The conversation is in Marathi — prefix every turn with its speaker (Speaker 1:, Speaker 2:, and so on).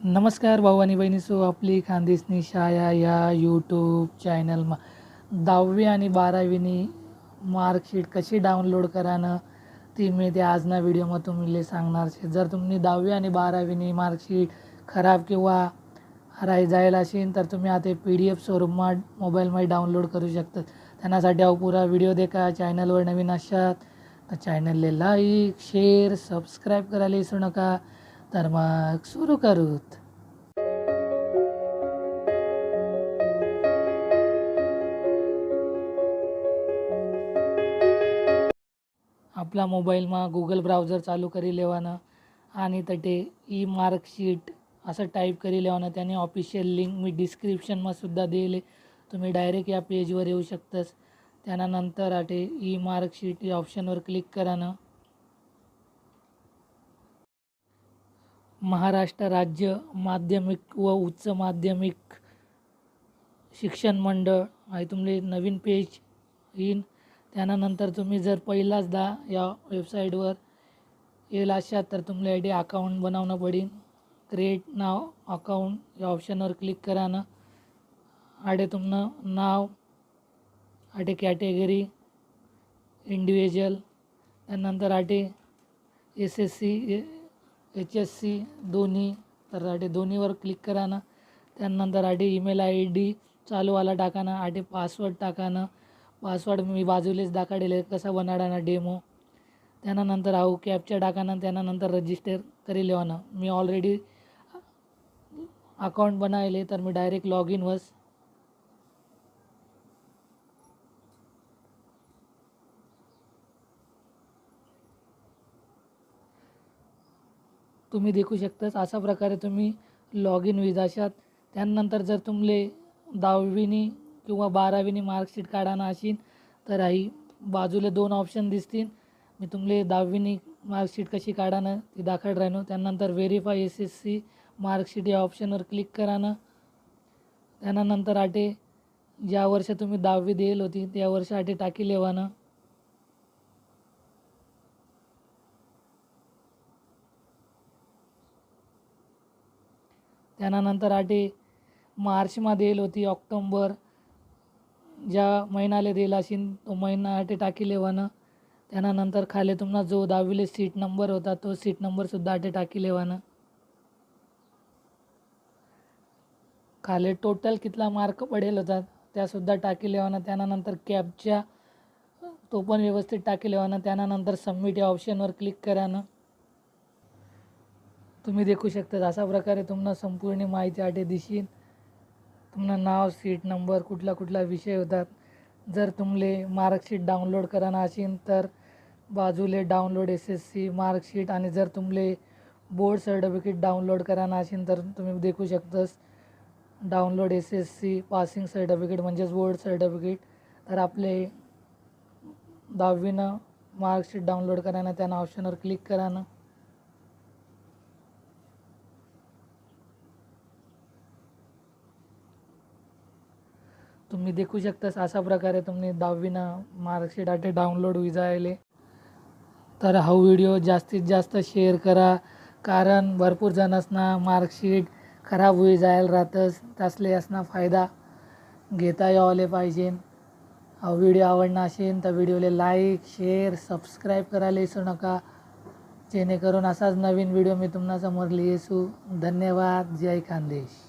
Speaker 1: नमस्कार भाऊ आणि बहिणीसो आपली खानदेशनी शाया या यूट्यूब चॅनलमा दहावी आणि बारावीनी मार्कशीट कशी डाउनलोड करानं ती मी ते आजना व्हिडिओमध्ये तुम्ही सांगणार छे जर तुम्ही दहावी आणि बारावीनी मार्कशीट खराब किंवा हराय जाईल असेल तर तुम्ही आता पी डी एफ स्वरूपमा मोबाईलमध्ये डाउनलोड करू शकता त्यांनासाठी अहो पुरा व्हिडिओ देखा. चॅनलवर नवीन असतात तर चॅनलले लाईक शेअर सबस्क्राईब करायला विसरू नका. तर मग सुरू करूत. आपला मोबाईलमा गुगल ब्राउझर चालू करी लेवानं आणि तटे ई मार्कशीट असं टाईप करी लेवानं त्याने ऑफिशियल लिंक मी डिस्क्रिप्शनमा सुद्धा दिले. तुम्ही डायरेक्ट या पेजवर येऊ शकतस. त्यानंतर आटे ई मार्कशीट या ऑप्शनवर क्लिक करानं. महाराष्ट्र राज्य माध्यमिक व उच्च माध्यमिक शिक्षण मंडळ आहे तुमले नवीन पेज येईन. त्यानंतर तुम्ही जर पहिलाचदा या वेबसाईटवर येईल अशात तर तुमले आय डी अकाउंट बनवणं पडीन क्रिएट नाव अकाउंट या ऑप्शनवर क्लिक करानं आडे तुमनं नाव आटे कॅटेगरी इंडिव्हिज्युअल त्यानंतर आटे S S C H S C दोन्ही. तर आटे दोन्हीवर क्लिक करानं त्यानंतर आटे ईमेल आय डी चालूवाला टाकानं आटे पासवर्ड टाकानं पासवर्ड मी बाजूलेच दाखवलेले कसा बनाडाना डेमो त्यानंतर आहो कॅपच्या टाकाना त्यानंतर रजिस्टर करी लेवानं मी ऑलरेडी अकाउंट बनायले तर मी डायरेक्ट लॉग इन वस तुम्ही देखू शकताच अशा प्रकारे तुम्ही लॉग इन विजाशात त्यानंतर जर तुमले दहावीनी किंवा बारावीनी मार्कशीट काढाना असेल तर आई बाजूला दोन ऑप्शन दिसतील. मी तुमले दहावीनी मार्कशीट कशी काढानं ती दाखल राहिनो त्यानंतर verify S S C marksheet या ऑप्शनवर क्लिक करानं. त्यानंतर आटे ज्या वर्ष तुम्ही दहावी देईल होती त्या वर्ष आटे टाकी लेवानं. त्यानंतर आटे मार्चमा देईल होती ऑक्टोंबर. ज्या महिनाले देईल असेल तो महिना आटे टाकी लेवानं त्यानंतर खाली तुम्हाला जो दहावीले सीट नंबर होता तो सीट नंबरसुद्धा आटे टाकी लेवानं खाली टोटल कितला मार्क पडेल होता त्यासुद्धा टाकी लेवानं त्यानंतर कॅबच्या तो पण व्यवस्थित टाकी लेवानं त्यानंतर सबमिट या ऑप्शनवर क्लिक करानं तुम्ही देखू शकता अशा प्रकारे तुम्हाला संपूर्ण माहिती आठे दिशील तुम्हाला नाव सीट नंबर कुठला कुठला विषय होतात. जर तुमले मार्कशीट डाउनलोड कराना असेल तर बाजूले download S S C marksheet आणि जर तुमले बोर्ड सर्टिफिकेट डाउनलोड करायला असेल तर तुम्ही देखू शकतास. Download S S C passing certificate म्हणजेच बोर्ड सर्टिफिकेट. तर आपले दहावीनं मार्कशीट डाउनलोड करायला त्या ऑप्शनवर क्लिक करानं. तुम्ही देखू शकतास अशा प्रकारे तुम्ही दहावीनं मार्कशीट आटे डाउनलोड विजायले तर हा व्हिडिओ जास्तीत जास्त शेअर करा कारण भरपूर जणांना मार्कशीट खराब होई जायला राहतंच त्यासले असना फायदा घेता यावले पाहिजे. हा व्हिडिओ आवडला असेल तर व्हिडिओला लाईक शेअर सबस्क्राईब करायला विसरू नका. जेणेकरून असाच नवीन व्हिडिओ मी तुम्हाला समोर लिहिसू. धन्यवाद. जय खानदेश